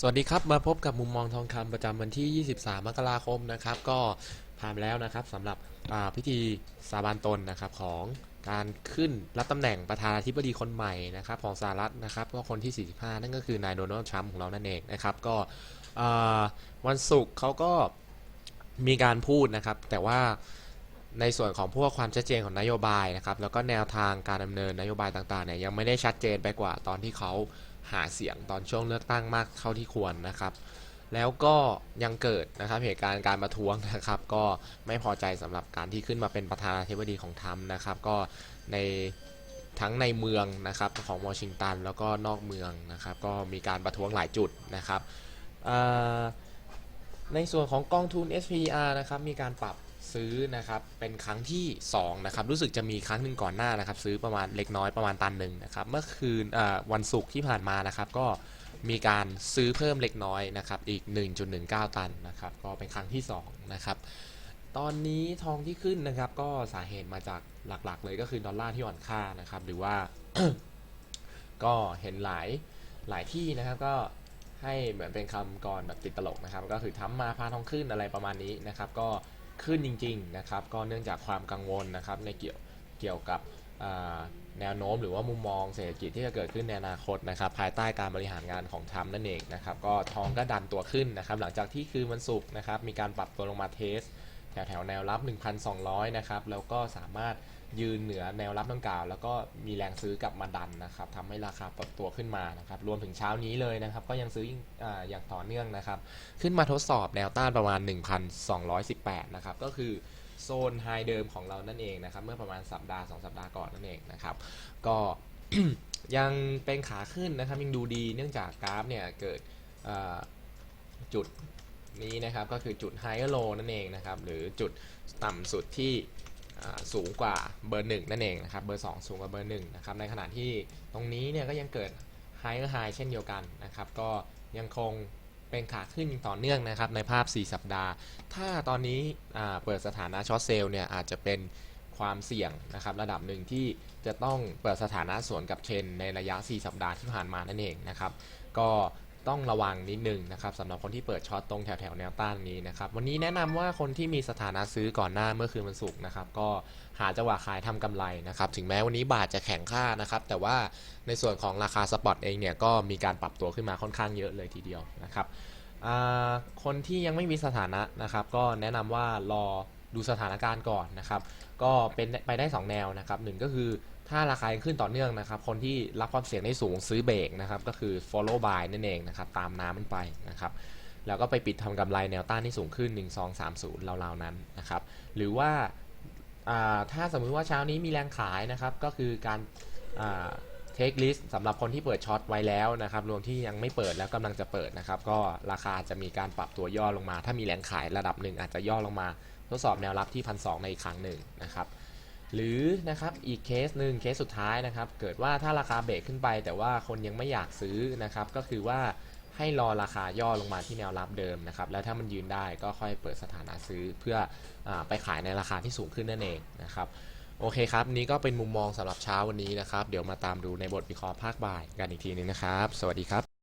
สวัสดีครับ มาพบกับมุมมองทองคำประจำวันที่ 23 มกราคมนะครับ ก็ผ่านแล้วนะครับสำหรับพิธีสาบานตนนะครับของการขึ้นรับตำแหน่งประธานาธิบดีคนใหม่นะครับของสหรัฐนะครับก็คนที่ 45 นั่นก็คือนายโดนัลด์ทรัมป์ของเรานั่นเองนะครับก็วันศุกร์เขาก็มีการพูดนะครับ แต่ว่าในส่วนของพวกความชัดเจนของนโยบายนะครับแล้วก็แนวทางการดำเนินนโยบายต่างๆเนี่ยยังไม่ได้ชัดเจนไปกว่าตอนที่เขา หาเสียงตอนช่วงเลือกตั้งมากเท่าที่ควรนะครับ แล้วก็ยังเกิดนะครับเหตุการณ์การประท้วงนะครับ ก็ไม่พอใจสำหรับการที่ขึ้นมาเป็นประธานาธิบดีของทรัมป์นะครับ ก็ในทั้งในเมืองนะครับของวอชิงตันแล้วก็นอกเมืองนะครับ ก็มีการประท้วงหลายจุดนะครับในส่วนของกองทุน SPR นะครับมีการปรับ ซื้อนะครับเป็นครั้งที่2นะครับรู้สึกจะมีครั้งหนึ่งก่อนหน้านะครับ ซื้อประมาณเล็กน้อยประมาณตันหนึ่งนะครับเมื่อคืนวันศุกร์ที่ผ่านมานะครับ ก็มีการซื้อเพิ่มเล็กน้อยนะครับอีก 1.19 ตันนะครับ ก็เป็นครั้งที่2นะครับตอนนี้ทองที่ขึ้นนะครับ ก็สาเหตุมาจากหลักๆ เลยก็คือดอลลาร์ที่อ่อนค่านะครับ หรือว่าก็เห็นหลายหลายที่นะครับก็ให้เหมือนเป็นคำกรแบบติดตลกนะครับ ก็คือทำมาพาทองขึ้นอะไรประมาณนี้นะครับ ก็ ขึ้นจริงๆนะครับ ก็เนื่องจากความกังวลนะครับในเกี่ยวเกี่ยวกับแนวโน้มหรือว่ามุมมองเศรษฐกิจที่จะเกิดขึ้นในอนาคตนะครับ ภายใต้การบริหารงานของทรัมป์นั่นเองนะครับ ก็ทองก็ดันตัวขึ้นนะครับ หลังจากที่คืนวันศุกร์นะครับ มีการปรับตัวลงมาเทส แถวแถวแนวรับ 1,200 นะครับ แล้วก็สามารถยืนเหนือแนวรับดังกล่าว แล้วก็มีแรงซื้อกลับมาดันนะครับทำให้ราคาปรับตัวขึ้นมานะครับ รวมถึงเช้านี้เลยนะครับ ก็ยังซื้อออย่างต่อเนื่องนะครับ ขึ้นมาทดสอบแนวต้านประมาณ 1,218 นะครับ ก็คือโซนไฮเดิมของเรานั่นเองนะครับ เมื่อประมาณสัปดาห์ 2 สัปดาห์ก่อนนั่นเองนะครับ ก็ยังเป็นขาขึ้นนะครับ ยังดูดีเนื่องจากกราฟเนี่ยเกิดจุด นี้นะครับก็คือจุด higher low นั่นเองนะครับหรือจุดต่ำสุดที่สูงกว่าเบอร์ 1 นั่นเองนะครับเบอร์ 2 สูงกว่าเบอร์1นะครับในขณะที่ตรงนี้เนี่ยก็ยังเกิด higher high เช่นเดียวกันนะครับก็ยังคงเป็นขาขึ้นอย่างต่อเนื่องนะครับในภาพ 4 สัปดาห์ ถ้าตอนนี้เปิดสถานะช็อตเซลล์เนี่ยอาจจะเป็นความเสี่ยงนะครับระดับหนึ่งที่จะต้องเปิดสถานะสวนกับเทรนในระยะ 4 สัปดาห์ที่ผ่านมานั่นเองนะครับก็ ต้องระวังนิดนึงนะครับสำหรับคนที่เปิดช็อตตรงแถวแถวแนวต้านนี้นะครับวันนี้แนะนำว่าคนที่มีสถานะซื้อก่อนหน้าเมื่อคืนวันศุกร์นะครับก็หาจังหวะขายทำกำไรนะครับถึงแม้วันนี้บาทจะแข็งค่านะครับแต่ว่าในส่วนของราคาสปอตเองเนี่ยก็มีการปรับตัวขึ้นมาค่อนข้างเยอะเลยทีเดียวนะครับคนที่ยังไม่มีสถานะนะครับก็แนะนำว่ารอดูสถานการณ์ก่อนนะครับก็เป็นไปได้ 2 แนวนะครับหนึ่งก็คือ ถ้าราคายังขึ้นต่อเนื่องนะครับ คนที่รับความเสี่ยงได้สูงซื้อเบรกนะครับ ก็คือ follow buy นั่นเองนะครับ ตามน้ำมันไปนะครับ แล้วก็ไปปิดทำกำไรแนวต้านที่สูงขึ้น 1 2 3 0ราวๆนั้นนะครับ หรือว่าถ้าสมมุติว่าเช้านี้มีแรงขายนะครับ ก็คือการอ่าเทคลิสสำหรับคนที่เปิดช็อตไว้แล้วนะครับ รวมที่ยังไม่เปิดแล้วกำลังจะเปิดนะครับ ก็ราคาจะมีการปรับตัวย่อลงมา ถ้ามีแรงขายระดับหนึ่งอาจจะย่อลงมา ทดสอบแนวรับที่พันสในอีกครั้งหนึ่งนะครับ หรือนะครับอีกเคสหนึ่งเคสสุดท้ายนะครับ เกิดว่าถ้าราคาเบรกขึ้นไป แต่ว่าคนยังไม่อยากซื้อนะครับ ก็คือว่าให้รอราคาย่อลงมาที่แนวรับเดิมนะครับ แล้วถ้ามันยืนได้ก็ค่อยเปิดสถานะซื้อเพื่ออไปขายในราคาที่สูงขึ้นนั่นเองนะครับโอเคครับ นี่ก็เป็นมุมมองสำหรับเช้าวันนี้นะครับ เดี๋ยวมาตามดูในบทวิเคราะห์ภาคบ่ายกันอีกทีนึงนะครับ สวัสดีครับ